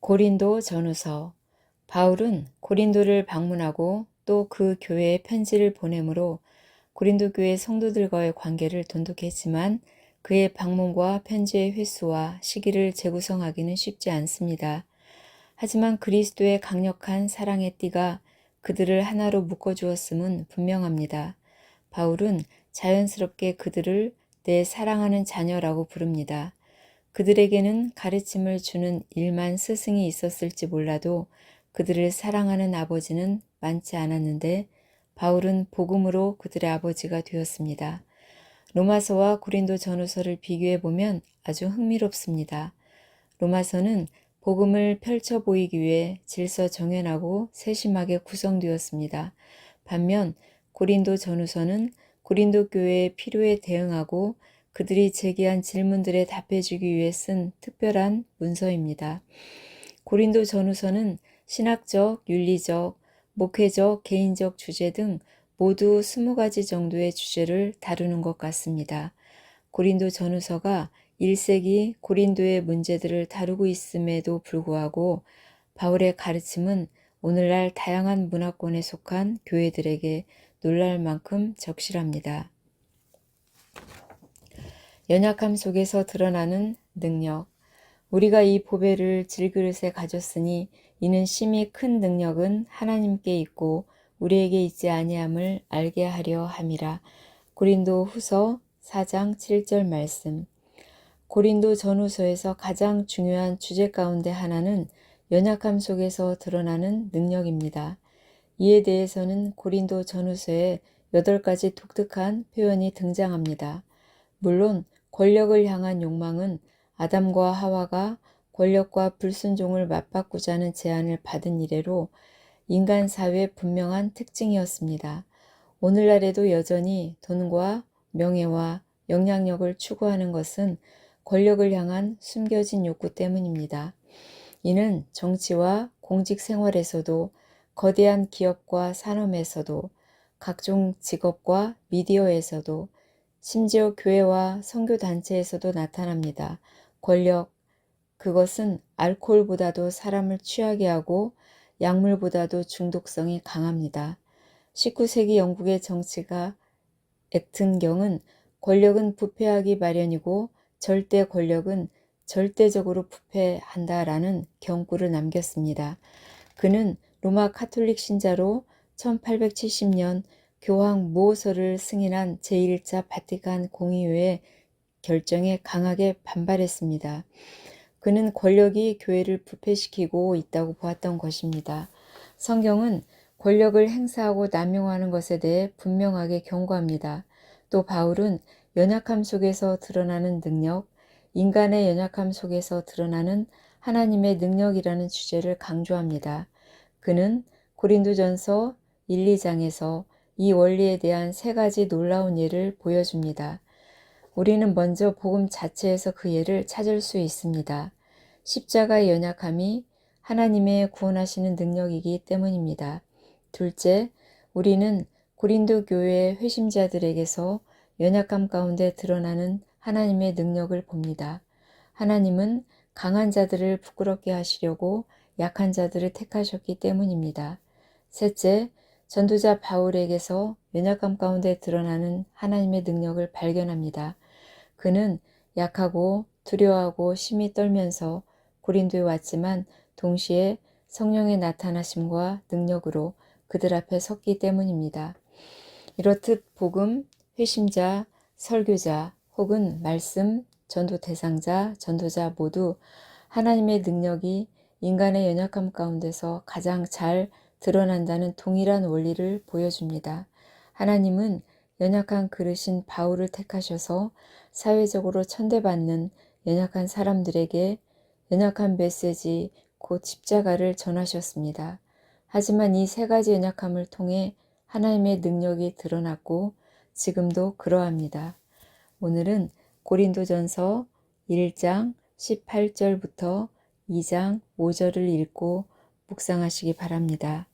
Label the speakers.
Speaker 1: 고린도 전후서 바울은 고린도를 방문하고 또 그 교회에 편지를 보내므로 고린도 교회 성도들과의 관계를 돈독했지만 그의 방문과 편지의 횟수와 시기를 재구성하기는 쉽지 않습니다. 하지만 그리스도의 강력한 사랑의 띠가 그들을 하나로 묶어주었음은 분명합니다. 바울은 자연스럽게 그들을 내 사랑하는 자녀라고 부릅니다. 그들에게는 가르침을 주는 일만 스승이 있었을지 몰라도 그들을 사랑하는 아버지는 많지 않았는데 바울은 복음으로 그들의 아버지가 되었습니다. 로마서와 고린도 전후서를 비교해 보면 아주 흥미롭습니다. 로마서는 복음을 펼쳐 보이기 위해 질서 정연하고 세심하게 구성되었습니다. 반면 고린도 전후서는 고린도 교회의 필요에 대응하고 그들이 제기한 질문들에 답해주기 위해 쓴 특별한 문서입니다. 고린도 전후서는 신학적, 윤리적, 목회적, 개인적 주제 등 모두 스무 가지 정도의 주제를 다루는 것 같습니다. 고린도 전후서가 1세기 고린도의 문제들을 다루고 있음에도 불구하고 바울의 가르침은 오늘날 다양한 문화권에 속한 교회들에게 놀랄 만큼 적실합니다. 연약함 속에서 드러나는 능력. 우리가 이 보배를 질그릇에 가졌으니 이는 심히 큰 능력은 하나님께 있고 우리에게 있지 아니함을 알게 하려 함이라. 고린도 후서 4장 7절 말씀. 고린도 전후서에서 가장 중요한 주제 가운데 하나는 연약함 속에서 드러나는 능력입니다. 이에 대해서는 고린도 전후서에 8가지 독특한 표현이 등장합니다. 물론 권력을 향한 욕망은 아담과 하와가 권력과 불순종을 맞바꾸자는 제안을 받은 이래로 인간 사회의 분명한 특징이었습니다. 오늘날에도 여전히 돈과 명예와 영향력을 추구하는 것은 권력을 향한 숨겨진 욕구 때문입니다. 이는 정치와 공직 생활에서도 거대한 기업과 산업에서도 각종 직업과 미디어에서도 심지어 교회와 선교단체에서도 나타납니다. 권력, 그것은 알코올보다도 사람을 취하게 하고 약물보다도 중독성이 강합니다. 19세기 영국의 정치가 액튼경은 권력은 부패하기 마련이고 절대 권력은 절대적으로 부패한다라는 경구를 남겼습니다. 그는 로마 카톨릭 신자로 1870년 교황 모서를 승인한 제1차 바티칸 공의회의 결정에 강하게 반발했습니다. 그는 권력이 교회를 부패시키고 있다고 보았던 것입니다. 성경은 권력을 행사하고 남용하는 것에 대해 분명하게 경고합니다. 또 바울은 연약함 속에서 드러나는 능력, 인간의 연약함 속에서 드러나는 하나님의 능력이라는 주제를 강조합니다. 그는 고린도전서 1, 2장에서 이 원리에 대한 세 가지 놀라운 예를 보여줍니다. 우리는 먼저 복음 자체에서 그 예를 찾을 수 있습니다. 십자가의 연약함이 하나님의 구원하시는 능력이기 때문입니다. 둘째, 우리는 고린도 교회의 회심자들에게서 연약함 가운데 드러나는 하나님의 능력을 봅니다. 하나님은 강한 자들을 부끄럽게 하시려고 약한 자들을 택하셨기 때문입니다. 셋째, 전도자 바울에게서 연약함 가운데 드러나는 하나님의 능력을 발견합니다. 그는 약하고 두려워하고 심히 떨면서 고린도에 왔지만 동시에 성령의 나타나심과 능력으로 그들 앞에 섰기 때문입니다. 이렇듯 복음, 회심자, 설교자 혹은 말씀, 전도 대상자, 전도자 모두 하나님의 능력이 인간의 연약함 가운데서 가장 잘 드러난다는 동일한 원리를 보여줍니다. 하나님은 연약한 그릇인 바울을 택하셔서 사회적으로 천대받는 연약한 사람들에게 연약한 메시지 곧 십자가를 전하셨습니다. 하지만 이 세 가지 연약함을 통해 하나님의 능력이 드러났고 지금도 그러합니다. 오늘은 고린도전서 1장 18절부터 2장 5절을 읽고 묵상하시기 바랍니다.